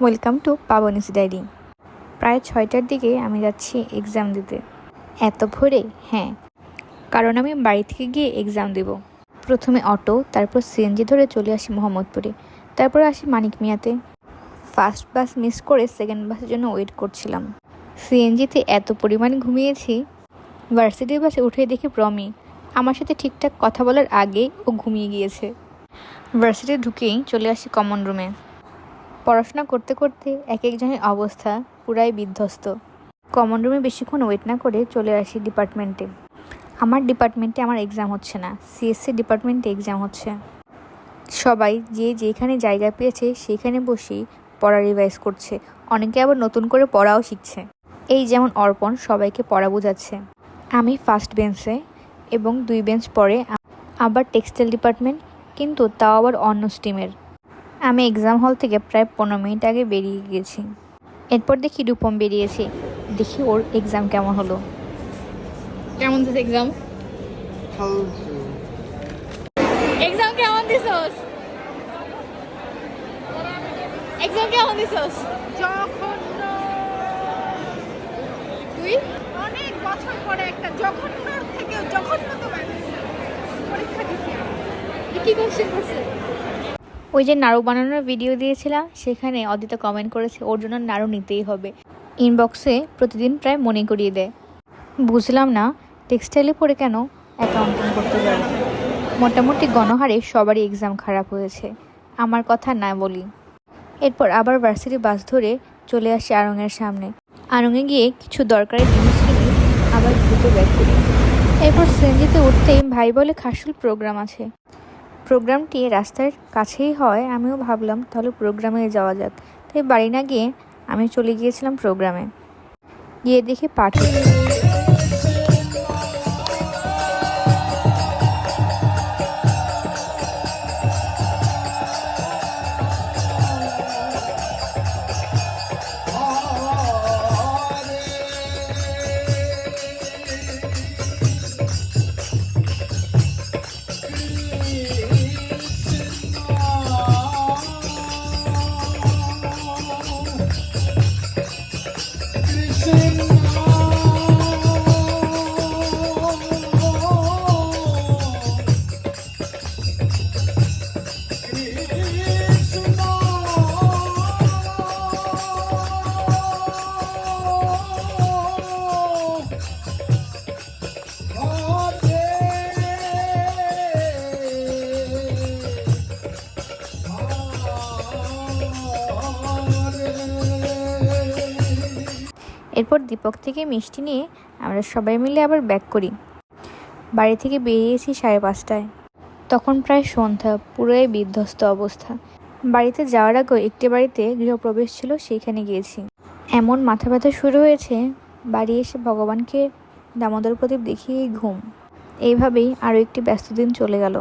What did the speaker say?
Welcome to পাবনিস diary. প্রায় ছয়টার দিকে আমি যাচ্ছি এক্সাম দিতে। এত ভোরে? হ্যাঁ। কারণ আমি বাড়ি থেকে গিয়ে এক্সাম দেব। প্রথমে অটো, তারপর সিএনজি ধরে চলে আসি মোহাম্মদপুরে। তারপর আসি মানিক মিয়াতে। ফার্স্ট বাস মিস করে সেকেন্ড বাসের জন্য ওয়েট করছিলাম। সিএনজিতে এত পরিমাণ ঘুমিয়েছি। ভার্সিটির বাসে উঠে দেখি প্রমি। আমার সাথে ঠিকঠাক কথা বলার আগে ও ঘুমিয়ে গিয়েছে। ভার্সিটি ঢুকেই চলে আসি কমন রুমে পড়াশোনা করতে করতে এক একজনের অবস্থা পুরাই বিধ্বস্ত। কমন রুমে বেশিক্ষণ ওয়েট না করে চলে আসি ডিপার্টমেন্টে আমার ডিপার্টমেন্টে আমার এক্সাম হচ্ছে না সিএসসি ডিপার্টমেন্টে এক্সাম হচ্ছে। সবাই যে যেখানে জায়গা পেয়েছে সেখানে বসেই পড়া রিভাইজ করছে, অনেকে আবার নতুন করে পড়াও শিখছে। এই যেমন অর্পণ সবাইকে পড়া বোঝাচ্ছে। আমি ফার্স্ট বেঞ্চে এবং দুই বেঞ্চ পরে আবার টেক্সটাইল ডিপার্টমেন্ট কিন্তু তাও আবার অন্য স্ট্রিমের আমি এক্সাম হল থেকে প্রায় পনেরো মিনিট আগে বেরিয়ে গিয়েছি এরপর দেখি রূপম বেরিয়েছে। দেখি ওর এক্সাম কেমন হলো। কেমন দিস এক্সাম এক্সাম কেমন দিছস? এক্সাম কেমন দিছস? জঘন্য তুই? অনেক বছর পরে একটা জঘন্য থেকে জঘন্যতম পরীক্ষা। তুই কি কোশ্চেন করছিস? ওই যে নাড়ু বানানোর ভিডিও দিয়েছিলাম, সেখানে অদিতা কমেন্ট করেছে, ওর জন্য নাড়ু নিতেই হবে। ইনবক্সে প্রতিদিন প্রায় মনে করিয়ে দেয়। বুঝলাম না টেক্সটাইলে পড়ে কেন অ্যাকাউন্টিং করতে যাবে মোটামুটি গণহারে সবারই এক্সাম খারাপ হয়েছে, আমার কথা না বলি। এরপর আবার ভার্সিটি বাস ধরে চলে আসি আড়ংয়ের সামনে। আড়ংয়ে গিয়ে কিছু দরকারি জিনিস কিনে আবার দ্রুত ব্যাক করি। এরপর সিএনজিতে উঠতেই ভাই বলে, খাসুল প্রোগ্রাম আছে। প্রোগ্রামটি রাস্তার কাছেই হয়, আমিও ভাবলাম তাহলে প্রোগ্রামে যাওয়া যাক। তাই বাড়ি না গিয়ে আমি চলে গিয়েছিলাম প্রোগ্রামে। গিয়ে দেখি পাঠ এরপর দীপক থেকে মিষ্টি নিয়ে আমরা সবাই মিলে আবার ব্যাক করি। বাড়ি থেকে বেরিয়েছি সাড়ে পাঁচটায়। তখন প্রায় সন্ধ্যা, পুরোই বিধ্বস্ত অবস্থা। বাড়িতে যাওয়ার আগেও একটি বাড়িতে গৃহপ্রবেশ ছিল, সেইখানে গিয়েছি। এমন মাথা ব্যথা শুরু হয়েছে, বাড়ি এসে ভগবানকে দামোদর প্রদীপ দেখিয়েই ঘুম। এইভাবেই আরও একটি ব্যস্ত দিন চলে গেল।